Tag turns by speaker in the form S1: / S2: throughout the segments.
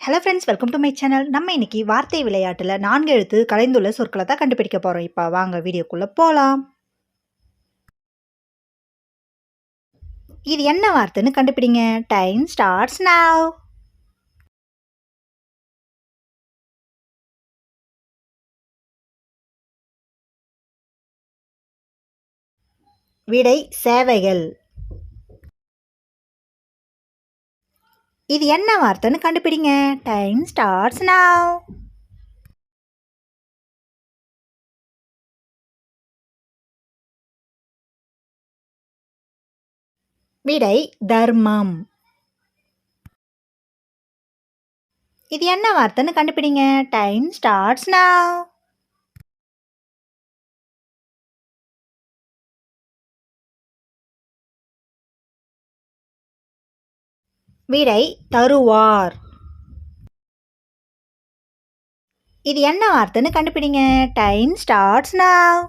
S1: Hello friends welcome to my channel நம்ம இன்னைக்கு வார்த்தை விளையாட்டில் நான்கு எழுத்து கலைந்துள்ள சொற்களை தான் கண்டுபிடிக்க போகிறோம் இப்போ வாங்க வீடியோக்குள்ளே போகலாம் இது என்ன வார்த்தைன்னு கண்டுபிடிங்க. டைம் ஸ்டார்ட்ஸ் நாவ் விடை சேவைகள். இது என்ன வார்த்தைன்னு கண்டுபிடிங்க. டைம் ஸ்டார்ட்ஸ் நாவ் விடை தர்மம். இது என்ன வார்த்தைன்னு கண்டுபிடிங்க. டைம் ஸ்டார்ட்ஸ் நாவ் விடை தருவார். இது என்ன வார்த்தைன்னு கண்டுபிடிங்க. டைம் ஸ்டார்ட்ஸ் நாவ்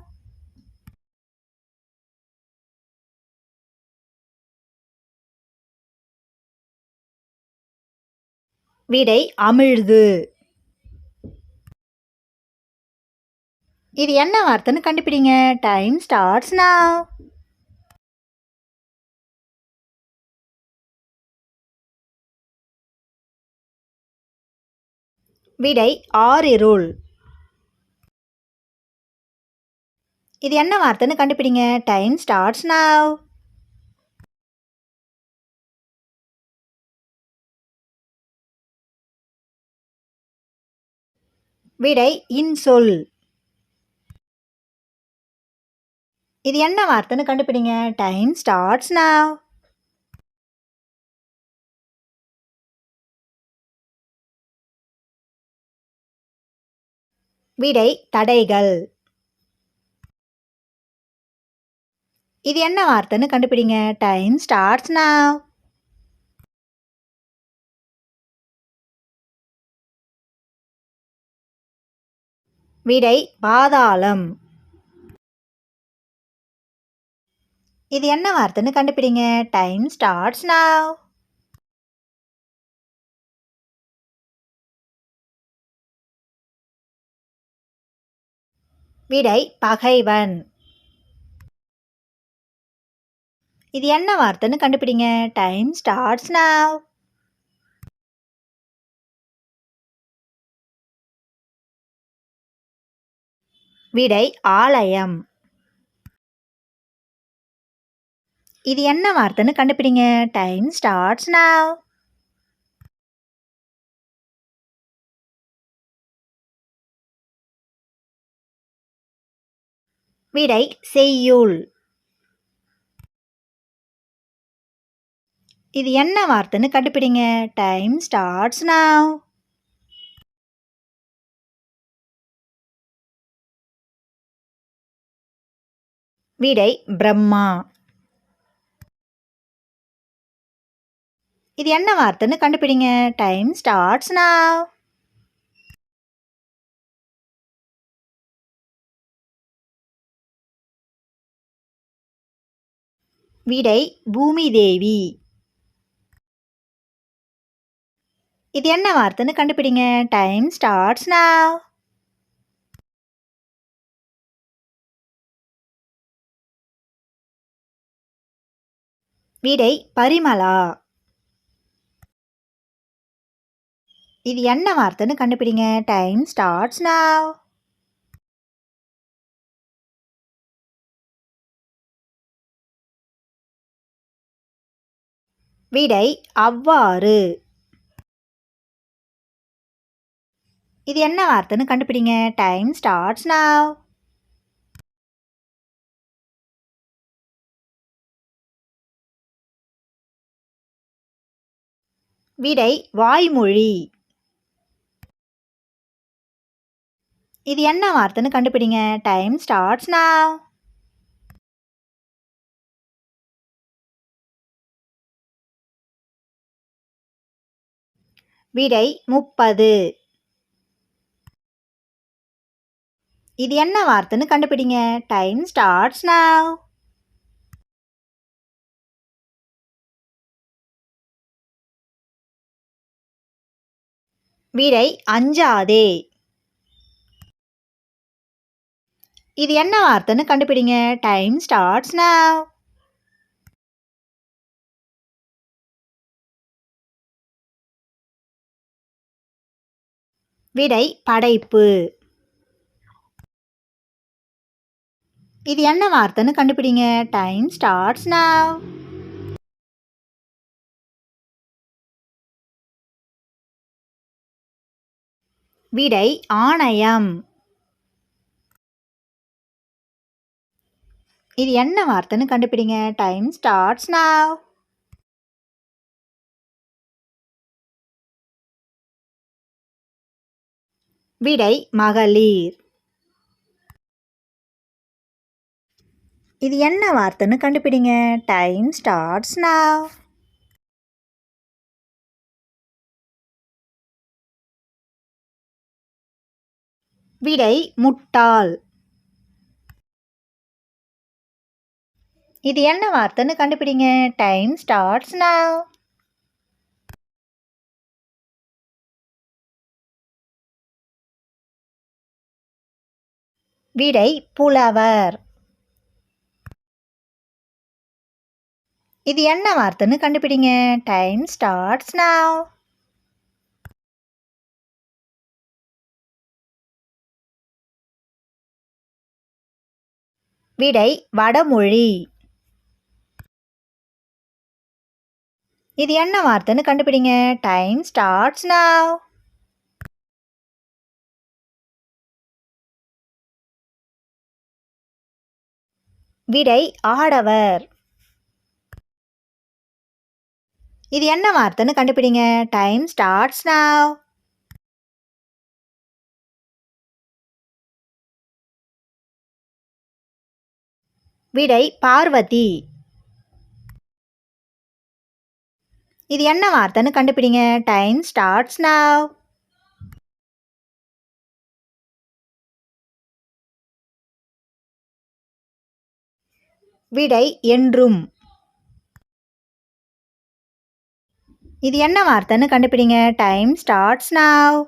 S1: விடை அமிழ்து. இது என்ன வார்த்தைன்னு கண்டுபிடிங்க. டைம் ஸ்டார்ட்ஸ் நாவ் விடை ஆறிருள். இது என்ன வார்த்தைன்னு கண்டுபிடிங்க. Time starts now. விடை இன்சொல். இது என்ன வார்த்தைன்னு கண்டுபிடிங்க. Time starts now. விடை தடைகள். இது என்ன வார்த்தைன்னு கண்டுபிடிங்க. Time starts now. விடை பாதாளம். இது என்ன வார்த்தைன்னு கண்டுபிடிங்க. Time starts now. விடை பகைவன். இது என்ன வார்த்தைன்னு கண்டுபிடிங்க. டைம் ஸ்டார்ட்ஸ் நாவ் விடை ஆலயம். இது என்ன வார்த்தைன்னு கண்டுபிடிங்க. Time starts now. விடை செய்யுள். இது என்ன வார்த்தைன்னு கண்டுபிடிங்க. டைம் ஸ்டார்ட்ஸ் நாவ் விடை பிரம்மா. இது என்ன வார்த்தைன்னு கண்டுபிடிங்க. டைம் ஸ்டார்ட்ஸ் நாவ் விடை பூமி தேவி இது என்ன வார்த்தைன்னு கண்டுபிடிங்க. டைம் ஸ்டார்ட்ஸ் நாவ் விடை பரிமளா. இது என்ன வார்த்தைன்னு கண்டுபிடிங்க. டைம் ஸ்டார்ட்ஸ் நாவ் விடை அவ்வாறு. இது என்ன வார்த்தைன்னு கண்டுபிடிங்க. Time starts now. விடை வாய்மொழி. இது என்ன வார்த்தைன்னு கண்டுபிடிங்க. Time starts now. விடை முப்பது. இது என்ன வார்த்தைன்னு கண்டுபிடிங்க. Time starts now. விடை அஞ்சாதே. இது என்ன வார்த்தைன்னு கண்டுபிடிங்க. Time starts now. விடை படைப்பு. இது என்ன வார்த்தைன்னு கண்டுபிடிங்க. டைம் ஸ்டார்ட்ஸ் நவ் விடை ஆணையம். இது என்ன வார்த்தைன்னு கண்டுபிடிங்க. டைம் ஸ்டார்ட்ஸ் நவ் விடை மகளிர். இது என்ன வார்த்தைன்னு கண்டுபிடிங்க. டைம் ஸ்டார்ட்ஸ் நாவ் விடை முட்டாள். இது என்ன வார்த்தைன்னு கண்டுபிடிங்க. டைம் ஸ்டார்ட்ஸ் நாவ் விடை புலவர். இது என்ன வார்த்தைன்னு கண்டுபிடிங்க. டைம் ஸ்டார்ட்ஸ் நாவ் விடை வடமொழி. இது என்ன வார்த்தைன்னு கண்டுபிடிங்க. டைம் ஸ்டார்ட்ஸ் நாவ் விடை ஆடவர். இது என்ன வார்த்தைன்னு கண்டுபிடிங்க. டைம் ஸ்டார்ட்ஸ் நாவ் விடை பார்வதி. இது என்ன வார்த்தைன்னு கண்டுபிடிங்க. டைம் ஸ்டார்ட்ஸ் நாவ் விடை என்றும். இது என்ன வார்த்தைன்னு கண்டுபிடிங்க. டைம் ஸ்டார்ட்ஸ் நாவ்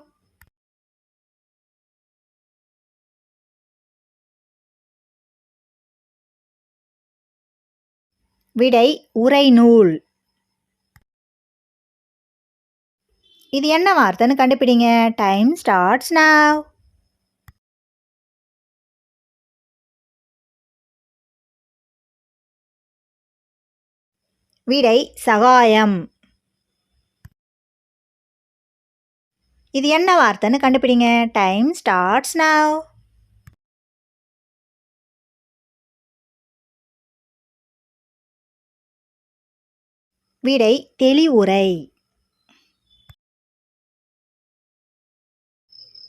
S1: விடை உரைநூல் இது என்ன வார்த்தைன்னு கண்டுபிடிங்க. டைம் ஸ்டார்ட்ஸ் நாவ் விடை சகாயம். இது என்ன வார்த்தைன்னு கண்டுபிடிங்க. டைம் ஸ்டார்ட்ஸ் நவ் விடை தெளிவுரை.